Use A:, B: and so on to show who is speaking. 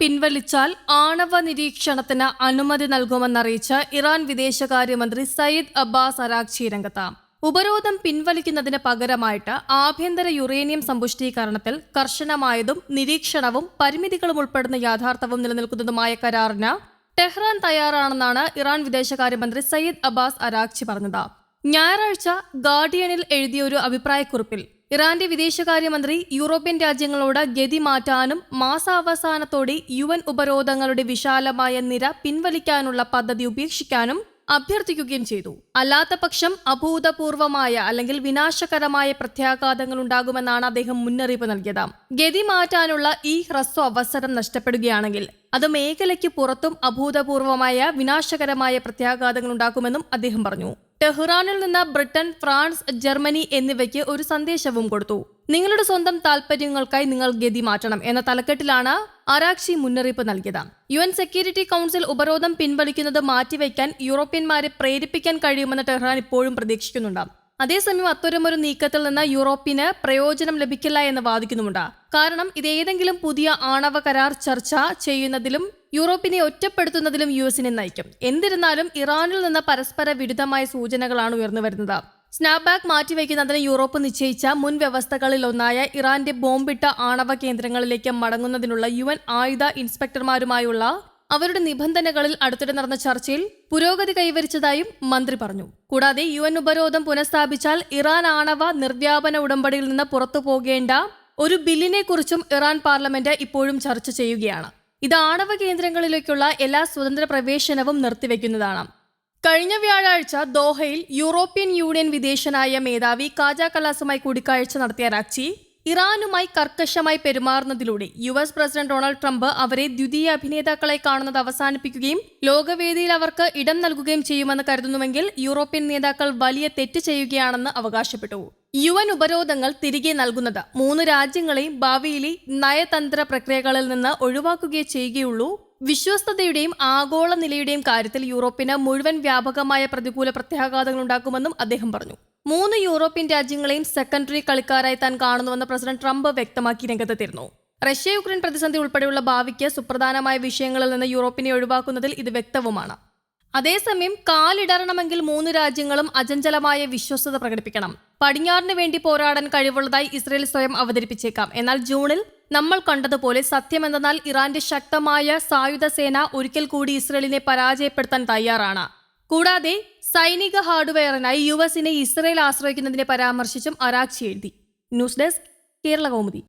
A: പിൻവലിച്ചാൽ ആണവ നിരീക്ഷണത്തിന് അനുമതി നൽകുമെന്നറിയിച്ച് ഇറാൻ വിദേശകാര്യമന്ത്രി സയ്യിദ് അബ്ബാസ് അരാഖ്ചി രംഗത്ത്. ഉപരോധം പിൻവലിക്കുന്നതിന് പകരമായിട്ട് ആഭ്യന്തര യുറേനിയം സമ്പുഷ്ടീകരണത്തിൽ കർശനമായതും നിരീക്ഷണവും പരിമിതികളും ഉൾപ്പെടുന്ന യാഥാർത്ഥ്യവും നിലനിൽക്കുന്നതുമായ കരാറിന് ടെഹ്റാൻ തയ്യാറാണെന്നാണ് ഇറാൻ വിദേശകാര്യമന്ത്രി സയ്യിദ് അബ്ബാസ് അരാഖ്ചി പറഞ്ഞത്. ഞായറാഴ്ച ഗാർഡിയനിൽ എഴുതിയ ഒരു അഭിപ്രായക്കുറിപ്പിൽ ഇറാന്റെ വിദേശകാര്യമന്ത്രി യൂറോപ്യൻ രാജ്യങ്ങളോട് ഗതി മാറ്റാനും മാസാവസാനത്തോടെ യു എൻ ഉപരോധങ്ങളുടെ വിശാലമായ നിര പിൻവലിക്കാനുള്ള പദ്ധതി ഉപേക്ഷിക്കാനും അഭ്യർത്ഥിക്കുകയും ചെയ്തു. അല്ലാത്ത പക്ഷം അഭൂതപൂർവമായ അല്ലെങ്കിൽ വിനാശകരമായ പ്രത്യാഘാതങ്ങൾ ഉണ്ടാകുമെന്നാണ് അദ്ദേഹം മുന്നറിയിപ്പ് നൽകിയത്. ഗതി മാറ്റാനുള്ള ഈ ഹ്രസ്വ അവസരം നഷ്ടപ്പെടുകയാണെങ്കിൽ അത് മേഖലയ്ക്ക് പുറത്തും അഭൂതപൂർവമായ വിനാശകരമായ പ്രത്യാഘാതങ്ങൾ ഉണ്ടാക്കുമെന്നും അദ്ദേഹം പറഞ്ഞു. ടെഹ്റാനിൽ നിന്ന് ബ്രിട്ടൻ ഫ്രാൻസ് ജർമ്മനി എന്നിവയ്ക്ക് ഒരു സന്ദേശവും കൊടുത്തു. നിങ്ങളുടെ സ്വന്തം താൽപര്യങ്ങൾക്കായി നിങ്ങൾ ഗതി മാറ്റണം എന്ന തലക്കെട്ടിലാണ് അരാക്ഷി മുന്നറിയിപ്പ് നൽകിയത്. യു എൻ സെക്യൂരിറ്റി കൗൺസിൽ ഉപരോധം പിൻവലിക്കുന്നത് മാറ്റിവെക്കാൻ യൂറോപ്യന്മാരെ പ്രേരിപ്പിക്കാൻ കഴിയുമെന്ന് ടെഹ്റാൻ ഇപ്പോഴും പ്രതീക്ഷിക്കുന്നുണ്ട്. അതേസമയം അത്തരമൊരു നീക്കത്തിൽ നിന്ന് യൂറോപ്പിന് പ്രയോജനം ലഭിക്കില്ല എന്ന് വാദിക്കുന്നുമുണ്ട്. കാരണം ഇത് ഏതെങ്കിലും പുതിയ ആണവ കരാർ ചർച്ച ചെയ്യുന്നതിലും യൂറോപ്പിനെ ഒറ്റപ്പെടുത്തുന്നതിലും യു എസിനെ നയിക്കും. എന്നിരുന്നാലും ഇറാനിൽ നിന്ന് പരസ്പര വിരുദ്ധമായ സൂചനകളാണ് ഉയർന്നു വരുന്നത്. സ്നാപ്ബാക്ക് മാറ്റിവെക്കുന്നതിന് യൂറോപ്പ് നിശ്ചയിച്ച മുൻ വ്യവസ്ഥകളിൽ ഒന്നായ ഇറാന്റെ ബോംബിട്ട ആണവ കേന്ദ്രങ്ങളിലേക്ക് മടങ്ങുന്നതിനുള്ള യു എൻ ആയുധ ഇൻസ്പെക്ടർമാരുമായുള്ള അവരുടെ നിബന്ധനകളിൽ അടുത്തിടെ നടന്ന ചർച്ചയിൽ പുരോഗതി കൈവരിച്ചതായും മന്ത്രി പറഞ്ഞു. കൂടാതെ യു എൻ ഉപരോധം പുനഃസ്ഥാപിച്ചാൽ ഇറാൻ ആണവ നിർവ്യാപന ഉടമ്പടിയിൽ നിന്ന് പുറത്തു പോകേണ്ട ഒരു ബില്ലിനെ കുറിച്ചും ഇറാൻ പാർലമെന്റ് ഇപ്പോഴും ചർച്ച ചെയ്യുകയാണ്. ഇത് ആണവ കേന്ദ്രങ്ങളിലേക്കുള്ള എല്ലാ സ്വതന്ത്ര പ്രവേശനവും നിർത്തിവെക്കുന്നതാണ്. കഴിഞ്ഞ വ്യാഴാഴ്ച ദോഹയിൽ യൂറോപ്യൻ യൂണിയൻ വിദേശനായ മേധാവി കാജാ കലാസുമായി കൂടിക്കാഴ്ച നടത്തിയ രാക്ചി ഇറാനുമായി കർക്കശമായി പെരുമാറുന്നതിലൂടെ U S president Donald Trump അവരെ ദ്വിതീയ അഭിനേതാക്കളെ കാണുന്നത് അവസാനിപ്പിക്കുകയും ലോകവേദിയിൽ അവർക്ക് ഇടം നൽകുകയും ചെയ്യുമെന്ന് കരുതുന്നുവെങ്കിൽ യൂറോപ്യൻ നേതാക്കൾ വലിയ തെറ്റ് ചെയ്യുകയാണെന്ന് അവകാശപ്പെട്ടു. യു എൻ ഉപരോധങ്ങൾ തിരികെ നൽകുന്നത് മൂന്ന് രാജ്യങ്ങളെയും ഭാവിയിലെ നയതന്ത്ര പ്രക്രിയകളിൽ നിന്ന് ഒഴിവാക്കുകയേ ചെയ്യുകയുള്ളൂ. വിശ്വസ്തതയുടെയും ആഗോള നിലയുടെയും കാര്യത്തിൽ യൂറോപ്പിന് മുഴുവൻ വ്യാപകമായ പ്രതികൂല പ്രത്യാഘാതങ്ങൾ ഉണ്ടാക്കുമെന്നും അദ്ദേഹം പറഞ്ഞു. മൂന്ന് യൂറോപ്യൻ രാജ്യങ്ങളെയും സെക്കൻഡറി കളിക്കാരായി താൻ കാണുന്നുവെന്ന് പ്രസിഡന്റ് ട്രംപ് വ്യക്തമാക്കി രംഗത്തെത്തിയിരുന്നു. റഷ്യ യുക്രൈൻ പ്രതിസന്ധി ഉൾപ്പെടെയുള്ള ഭാവിക്ക് സുപ്രധാനമായ വിഷയങ്ങളിൽ നിന്ന് യൂറോപ്പിനെ ഒഴിവാക്കുന്നതിൽ ഇത് വ്യക്തവുമാണ്. അതേസമയം കാലിടറണമെങ്കിൽ മൂന്ന് രാജ്യങ്ങളും അചഞ്ചലമായ വിശ്വസ്തത പ്രകടിപ്പിക്കണം. പടിഞ്ഞാറിന് വേണ്ടി പോരാടാൻ കഴിവുള്ളതായി ഇസ്രയേൽ സ്വയം അവതരിപ്പിച്ചേക്കാം. എന്നാൽ ജൂണിൽ നമ്മൾ കണ്ടതുപോലെ സത്യമെന്തെന്നാൽ ഇറാന്റെ ശക്തമായ സായുധ സേന ഒരിക്കൽ കൂടി ഇസ്രയേലിനെ പരാജയപ്പെടുത്താൻ തയ്യാറാണ്. കൂടാതെ സൈനിക ഹാർഡ്വെയറിനായി യു എസിനെ ഇസ്രയേൽ ആശ്രയിക്കുന്നതിനെ പരാമർശിച്ചും അറാഖ്ചി എഴുതി ന്യൂസ് ഡെസ്ക് കേരള കൗമുദി